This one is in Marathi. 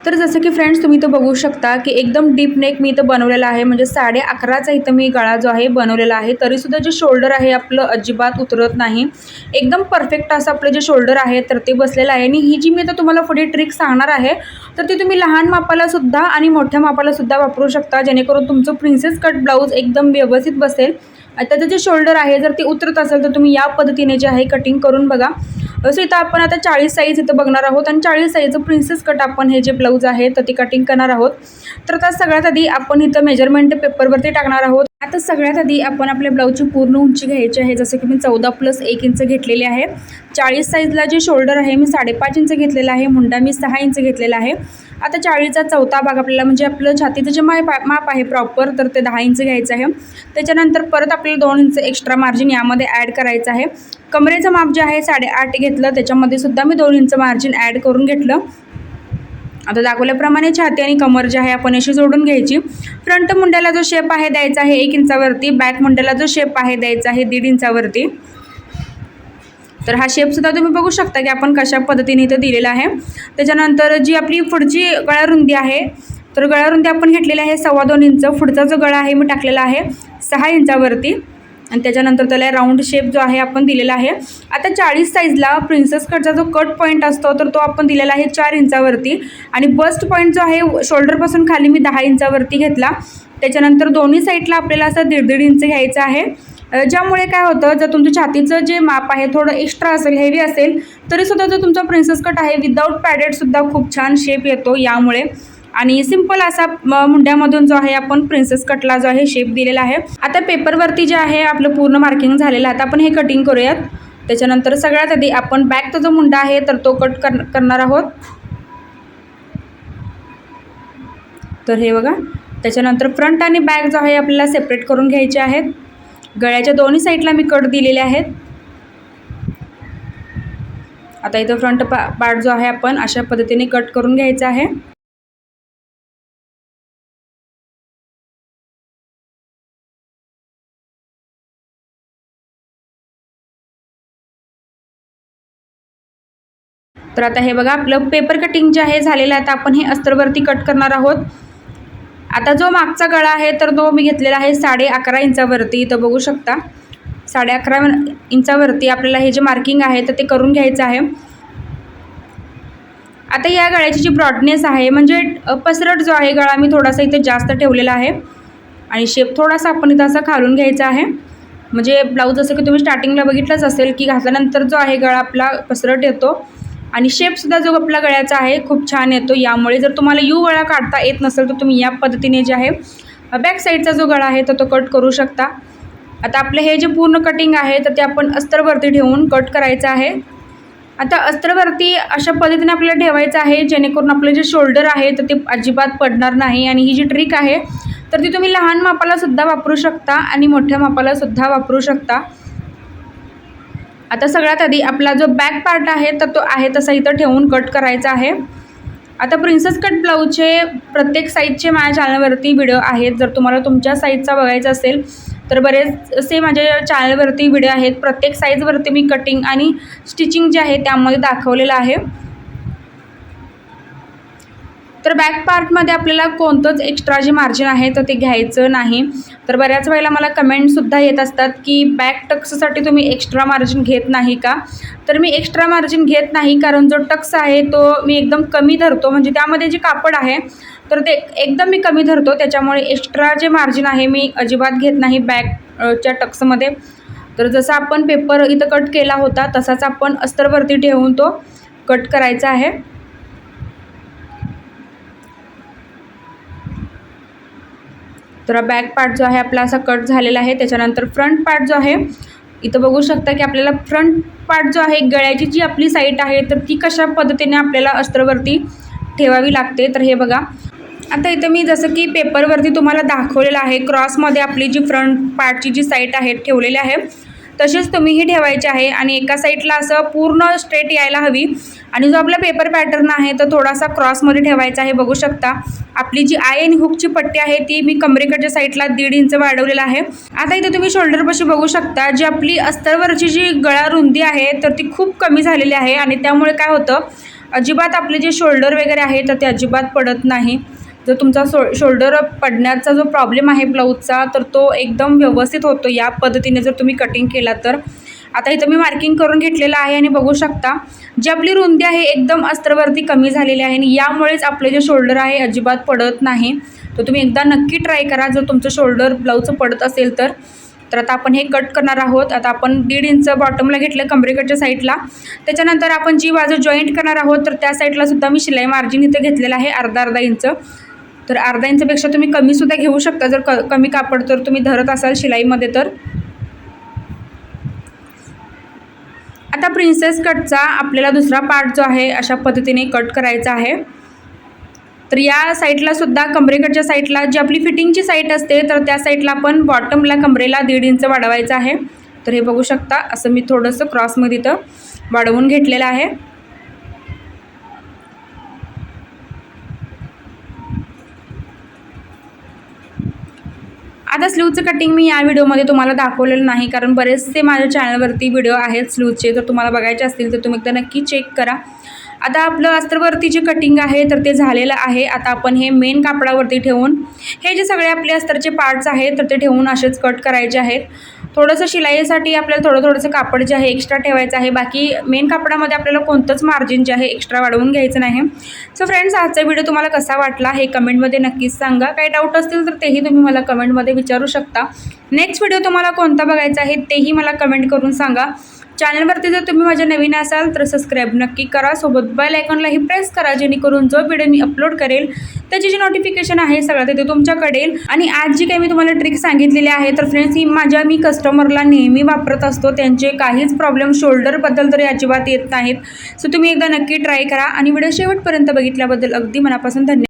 तर जसं की फ्रेंड्स तुम्ही इथं बघू शकता की एकदम डीप नेक मी इथं बनवलेला आहे. म्हणजे साडे अकराचा इथं मी गळा जो आहे बनवलेला आहे. तरीसुद्धा जे शोल्डर आहे आपलं अजिबात उतरत नाही. एकदम परफेक्ट असं आपलं जे शोल्डर आहे तर ते बसलेलं आहे. आणि ही जी मी आता तुम्हाला पुढे ट्रिक सांगणार आहे तर ती तुम्ही लहान मापाला सुद्धा आणि मोठ्या मापाला सुद्धा वापरू शकता. जेणेकरून तुमचं प्रिन्सेस कट ब्लाऊज एकदम व्यवस्थित बसेल. त्याचं जे शोल्डर आहे जर ते उतरत असेल तर तुम्ही या पद्धतीने जे आहे कटिंग करून बघा. असं इथं आपण आता चाळीस साईज इथं बघणार आहोत आणि चाळीस साईजचं प्रिन्सेस कट आपण हे जे ब्लाऊज आहे तर ते कटिंग करणार आहोत. तर आता सगळ्यात आधी आपण इथं मेजरमेंट पेपरवरती टाकणार आहोत. आता सगळ्यात आधी आपण आपल्या ब्लाऊजची पूर्ण उंची घ्यायची आहे. जसं की मी चौदा प्लस एक इंच घेतलेली आहे. चाळीस साईजला जे शोल्डर आहे मी साडेपाच इंच घेतलेला आहे. मुंडा मी सहा इंच घेतलेला आहे. आता चाळीसचा चौथा भाग आपल्याला म्हणजे आपलं छातीचं जे माय माप आहे प्रॉपर तर ते दहा इंच घ्यायचं आहे. त्याच्यानंतर परत आपल्याला दोन इंच एक्स्ट्रा मार्जिन यामध्ये ॲड करायचं आहे. कमरेचं माप जे आहे साडेआठ घेतलं. त्याच्यामध्ये सुद्धा मी दोन इंच मार्जिन ॲड करून घेतलं. आता दाखवल्याप्रमाणे छाती आणि कमर जे आहे आपण अशी जोडून घ्यायची. फ्रंट मुंड्याला जो शेप आहे द्यायचा आहे एक इंचावरती. बॅक मुंड्याला जो शेप आहे द्यायचा आहे दीड इंचावरती. तर हा शेपसुद्धा तुम्ही बघू शकता की आपण कशा पद्धतीने इथं दिलेला आहे. त्याच्यानंतर जी आपली पुढची गळारुंदी आहे तर गळारुंदी आपण घेतलेली आहे सव्वा दोन इंच. पुढचा जो गळा आहे मी टाकलेला आहे सहा इंचावरती. आणि त्याच्यानंतर त्याला राऊंड शेप जो आहे आपण दिलेला आहे. आता चाळीस साईजला प्रिन्सेस कटचा जो कट पॉईंट असतो तर तो आपण दिलेला आहे चार इंचावरती. आणि बस्ट पॉईंट जो आहे शोल्डरपासून खाली मी दहा इंचावरती घेतला. त्याच्यानंतर दोन्ही साईडला आपल्याला असं दीड दीड इंच घ्यायचं आहे. ज्यामुळे काय होतं जर तुमच्या छातीचं जे माप आहे थोडं एक्स्ट्रा असेल हेवी असेल तरीसुद्धा जो तुमचा प्रिन्सेस कट आहे विदाऊट पॅडेडसुद्धा खूप छान शेप येतो यामुळे. आणि सिंपल असा मुंड्यामधून जो आहे आपण प्रिन्सेस कटला जो आहे शेप दिलेला आहे. आता पेपरवरती जे आहे आपलं पूर्ण मार्किंग झालेलं आहे आता आपण हे कटिंग करूयात. त्याच्यानंतर सगळ्यात आधी आपण बॅकचा जो मुंडा आहे तर तो कट कर करणार आहोत. तर हे बघा त्याच्यानंतर फ्रंट आणि बॅक जो आहे आपल्याला सेपरेट करून घ्यायचे आहेत. गळ्याच्या दोन्ही साईडला मी कट दिलेले आहेत. आता इथं फ्रंट पा पार्ट जो आहे आपण अशा पद्धतीने कट करून घ्यायचा आहे. तर आता हे बघा आपलं पेपर कटिंग जे आहे झालेलं आहे. आता आपण हे अस्तरवरती कट करणार आहोत. आता जो मागचा गळा आहे तर तो मी घेतलेला आहे साडे अकरा इंचावरती. इथं बघू शकता. साडे अकरा इंचावरती आपल्याला हे जे मार्किंग आहे तर ते करून घ्यायचं आहे. आता या गळ्याची जी ब्रॉडनेस आहे म्हणजे पसरट जो आहे गळा मी थोडासा इथे जास्त ठेवलेला आहे. आणि शेप थोडासा आपण इथं असा खालून घ्यायचा आहे. म्हणजे ब्लाऊज जसं की तुम्ही स्टार्टिंगला बघितलंच असेल की घातल्यानंतर जो आहे गळा आपला पसरट येतो. आणि शेपसुद्धा जो आपला गळ्याचा आहे खूप छान येतो. यामुळे जर तुम्हाला यू गळा काढता येत नसेल तर तुम्ही या पद्धतीने जे आहे बॅक साईडचा जो गळा आहे तो तो कट करू शकता. आता आपलं हे जे पूर्ण कटिंग आहे तर ते आपण अस्तरवरती ठेवून कट करायचं आहे. आता अस्तरवरती अशा पद्धतीने आपल्याला ठेवायचं आहे जेणेकरून आपलं जे शोल्डर आहे तर ते अजिबात पडणार नाही. आणि ही जी ट्रिक आहे तर ती तुम्ही लहान मापालासुद्धा वापरू शकता आणि मोठ्या मापालासुद्धा वापरू शकता. आता सगळ्यात आधी आपला जो बॅक पार्ट आहे तर तो आहे तसा इथं ठेवून कट करायचा आहे. आता प्रिन्सेस कट ब्लाऊजचे प्रत्येक साईजचे माझ्या चॅनलवरती व्हिडिओ आहेत. जर तुम्हाला तुमच्या साईजचा बघायचा असेल तर बरेचसे माझ्या चॅनलवरती व्हिडिओ आहेत. प्रत्येक साईजवरती मी कटिंग आणि स्टिचिंग जे आहे त्यामध्ये दाखवलेलं आहे. तर बॅक पार्टमध्ये आपल्याला कोणतंच एक्स्ट्रा जे मार्जिन आहे तर ते घ्यायचं नाही. तर बऱ्याच वेळेला मला कमेंटसुद्धा येत असतात की बॅक टक्ससाठी तुम्ही एक्स्ट्रा मार्जिन घेत नाही का? तर मी एक्स्ट्रा मार्जिन घेत नाही कारण जो टक्स आहे तो मी एकदम कमी धरतो. म्हणजे त्यामध्ये जे कापड आहे तर ते एकदम मी कमी धरतो. त्याच्यामुळे एक्स्ट्रा जे मार्जिन आहे मी अजिबात घेत नाही बॅक च्या टक्समध्ये तर जसं आपण पेपर इथं कट केला होता तसाच आपण अस्तरवरती ठेवून तो कट करायचा आहे. तर बॅक पार्ट जो आहे आपला असा कट झालेला आहे. त्याच्यानंतर फ्रंट पार्ट जो आहे इथं बघू शकता की आपल्याला फ्रंट पार्ट जो आहे गळ्याची जी आपली साईट आहे तर ती कशा पद्धतीने आपल्याला अस्त्रवरती ठेवावी लागते? तर हे बघा. आता इथं मी जसं की पेपरवरती तुम्हाला दाखवलेलं आहे क्रॉसमध्ये आपली जी फ्रंट पार्टची जी साईट आहे ठेवलेली आहे तसेच तुम्हीही ठेवायचे आहे आणि एका साईडला असं पूर्ण स्ट्रेट यायला हवी. आणि जो आपला पेपर पॅटर्न आहे तो थोडासा क्रॉसमध्ये ठेवायचा आहे बघू शकता. आपली जी आय आणि हुकची पट्टी आहे ती मी कमरेकडच्या साईडला दीड इंच वाढवलेला आहे. आता इथे तुम्ही शोल्डरपाशी बघू शकता जी आपली अस्तरवरची जी गळा रुंदी आहे तर ती खूप कमी झालेली आहे. आणि त्यामुळे काय होतं अजिबात आपले जे शोल्डर वगैरे आहे तर ते अजिबात पडत नाही. जर तुमचा शो शोल्डर पडण्याचा जो प्रॉब्लेम आहे ब्लाऊजचा तर तो एकदम व्यवस्थित होतो. या पद्धतीने जर तुम्ही कटिंग केला तर. आता इथं मी मार्किंग करून घेतलेलं आहे आणि बघू शकता जी आपली रुंदी आहे एकदम अस्त्रवरती कमी झालेली आहे आणि यामुळेच आपले जे शोल्डर आहे अजिबात पडत नाही. तर तुम्ही एकदा नक्की ट्राय करा. जर तुमचं शोल्डर ब्लाऊजचं पडत असेल तर. तर आता आपण हे कट करणार आहोत. आता आपण दीड इंच बॉटमला घेतलं कमरेकडच्या साईडला त्याच्यानंतर आपण जी बाजू जॉईंट करणार आहोत तर त्या साईडला सुद्धा मी शिलाई मार्जिन इथं घेतलेलं आहे अर्धा अर्धा इंच तर अर्धा इंचपेक्षा तुम्ही कमीसुद्धा घेऊ शकता. जर क कमी कापड तर तुम्ही धरत असाल शिलाईमध्ये तर. आता प्रिन्सेस कटचा आपल्याला दुसरा पार्ट जो आहे अशा पद्धतीने कट करायचा आहे. तर या साईडला सुद्धा कमरेकडच्या साईडला जी आपली फिटिंगची साईट असते तर त्या साईडला आपण बॉटमला कमरेला दीड इंच वाढवायचं आहे. तर हे बघू शकता असं मी थोडंसं क्रॉसमध्ये इथं वाढवून घेतलेलं आहे. आता स्लीवचं कटिंग मी या व्हिडिओमध्ये तुम्हाला दाखवलेलं नाही कारण बरेचसे माझ्या चॅनलवरती व्हिडिओ आहेत स्लीवचे जर तुम्हाला बघायचे असतील तर तुम्ही एकदा नक्की चेक करा. आता आपलं अस्त्रवरती जे कटिंग आहे तर ते झालेलं आहे. आता आपण हे मेन कापडावरती ठेवून हे जे सगळे आपले अस्तरचे पार्ट्स आहेत तर ते ठेवून असेच कट करायचे आहेत. थोडंसं शिलाईसाठी आपल्याला थोडं थोडंसं कापड जे आहे एक्स्ट्रा ठेवायचं आहे. बाकी मेन कापडामध्ये आपल्याला कोणतंच मार्जिन जे आहे एक्स्ट्रा वाढवून घ्यायचं नाही. सो फ्रेंड्स आजचा व्हिडिओ तुम्हाला कसा वाटला हे कमेंटमध्ये नक्कीच सांगा. काही डाऊट असतील तर तेही तुम्ही मला कमेंटमध्ये विचारू शकता. नेक्स्ट व्हिडिओ तुम्हाला कोणता बघायचा आहे तेही मला कमेंट करून सांगा. चॅनलवरती जर तुम्ही माझ्या नवीन असाल तर सबस्क्राईब नक्की करा. सोबत बेल आयकॉनलाही प्रेस करा जेणेकरून जो व्हिडिओ मी अपलोड करेल त्याची जी नोटिफिकेशन आहे सगळं ते तुमच्याकडे आणि आज जी काही मी तुम्हाला ट्रिक सांगितलेली आहे तर फ्रेंड्स ही माझ्या मी कस्टमरला नेहमी वापरत असतो. त्यांचे काहीच प्रॉब्लेम शोल्डरबद्दल तरी अजिबात येत नाहीत. सो तुम्ही एकदा नक्की ट्राय करा. आणि व्हिडिओ शेवटपर्यंत बघितल्याबद्दल अगदी मनापासून धन्यवाद.